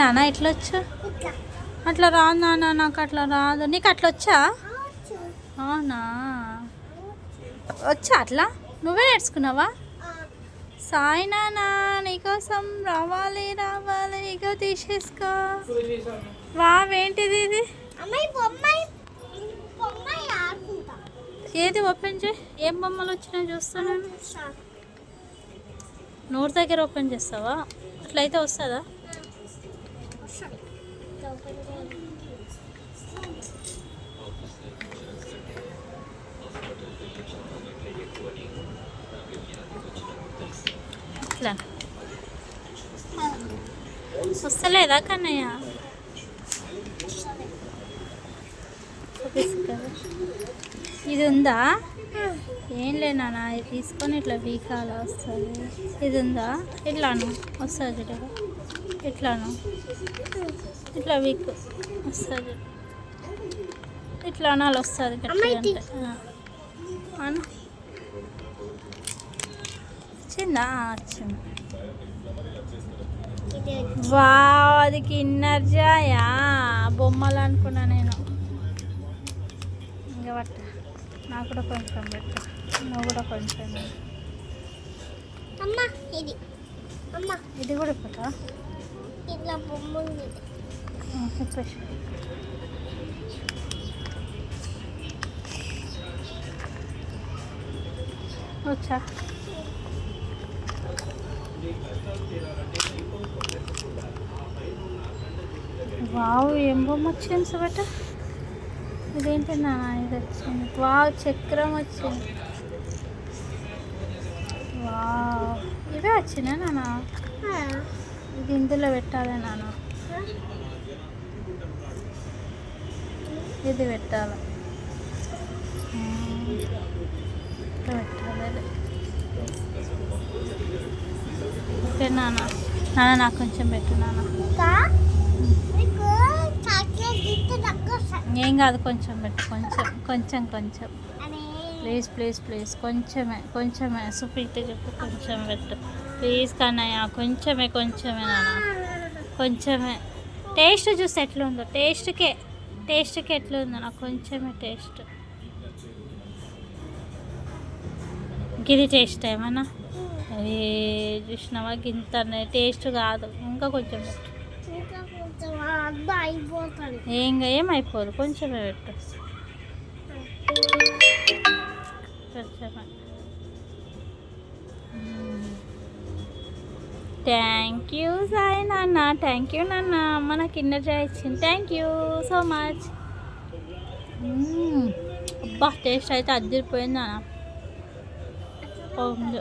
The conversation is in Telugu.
నాన్న ఎట్లా వచ్చు? అట్లా రాదు నాన్న నాకు అట్లా రాదు. నీకు అట్లా వచ్చా. అవునా? వచ్చా. అట్లా? నువ్వే నేర్చుకున్నావా? సాయి నాన్న నీకోసం రావాలి రావాలి ఇగో తీసేసుకో. వావేంటిది ఇది? ఏది ఓపెన్ చేయి? ఏం బొమ్మలు వచ్చినాయి చూస్తున్నాను నోటి దగ్గర ఓపెన్ చేస్తావా? అట్లయితే వస్తుందా? వస్తలేదా కన్నయ్య సరే. చూపిస్తా. ఇది ఉందా? ఏం లే నాన్న ఇది తీసుకొని ఇట్లా వీకాల వస్తుంది. ఇది ఉందా? ఇట్లాను వస్తుంది చూడు. ఇట్లాను. ఇట్లా వీక్ వస్తుంది ఇట్లా అనాలి వస్తుంది. అను. వచ్చిందా? వచ్చింది. వావ్ అది కిన్నర్ జాయా? బొమ్మలు అనుకున్నా నేను. ఇంకా పట్ట. నాకు కూడా కొంచెం పెట్టు. నువ్వు కూడా కొంచెం అమ్మ ఇది. అమ్మ. ఇది కూడా ఇప్పుతా ఇట్లా బొమ్మ ఉంది. చెప్పేసి వచ్చా? వావ్ ఏం బొమ్మ వచ్చింది సబట ఇదేంటి నాన్న? ఇది వచ్చింది. వావ్ చక్రం వచ్చింది. వావ్. ఇవే వచ్చినా నాన్న? ఇది ఇందులో పెట్టాలి నాన్న? ఇది పెట్టాలి? పెట్టాలి ఓకే నాన్న. నాన్న నాకు కొంచెం పెట్టు నాన్న. ఏం కాదు కొంచెం పెట్టు కొంచెం కొంచెం కొంచెం. ప్లీజ్ ప్లీజ్ ప్లీజ్ కొంచెమే కొంచెమే. సుప్రీత చెప్పు కొంచెం పెట్టు. ప్లీజ్ కన్నయ్య కొంచెమే కొంచెమే నాన్న. కొంచెమే. టేస్ట్ చూస్తే ఎట్లా ఉందో టేస్ట్కే టేస్ట్కి ఎట్లా ఉందో నాకు కొంచెమే టేస్ట్. ఇది టేస్ట్ ఏమన్నా? అది చూసినావా? గింత టేస్ట్ కాదు. ఇంకా కొంచెం పెట్టు. ఇంకా ఏం ఏమైపోదు? కొంచెమే పెట్టు. థ్యాంక్ యూ సాయి నాన్న. థ్యాంక్ యూ నాన్న. అమ్మ నాకు ఇన్నర్ జాయ్ ఇచ్చింది థ్యాంక్ యూ సో మచ్ అబ్బా టేస్ట్ అయితే అద్దరిపోయింది నాన్న. బాగుంది.